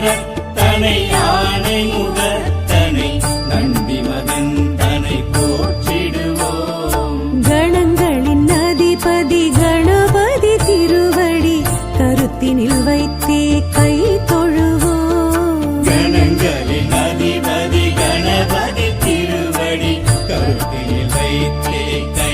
ஆனை முகத்தனை நந்தி மகன் தனை போற்றிடுவோம். கணங்களின் அதிபதி கணபதி திருவடி கருத்தினில் வைத்தே கை தொழுவோம். கணங்களின் அதிபதி கணபதி திருவடி கருத்தில் வைத்தே கை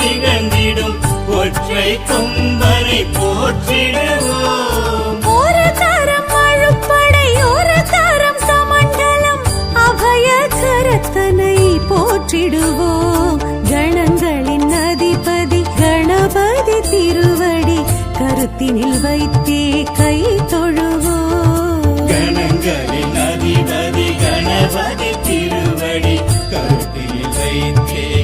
திகழ்ந்திடும். ஒற்றை கொம்பனை போற்றிடுவோம். ஒரு கரம் அழுப்படை ஒரு கரம் கமண்டலம் அபய கரத்தனை போற்றிடுவோம். கணங்களின் அதிபதி கணபதி திருவடி கருத்தினில் வைத்தே கை தொழுவோம். கணங்களின் அதிபதி கணபதி திருவடி கருத்தில் வைத்தே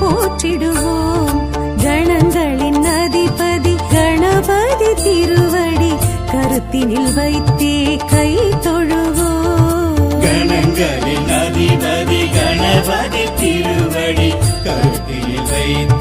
போற்றிடுவோம். கணங்களின் அதிபதி கணபதி திருவடி. கருத்தினில் வைத்தே கை கணங்களின் அதிபதி கணபதி திருவடி கருத்தில் வைத்தே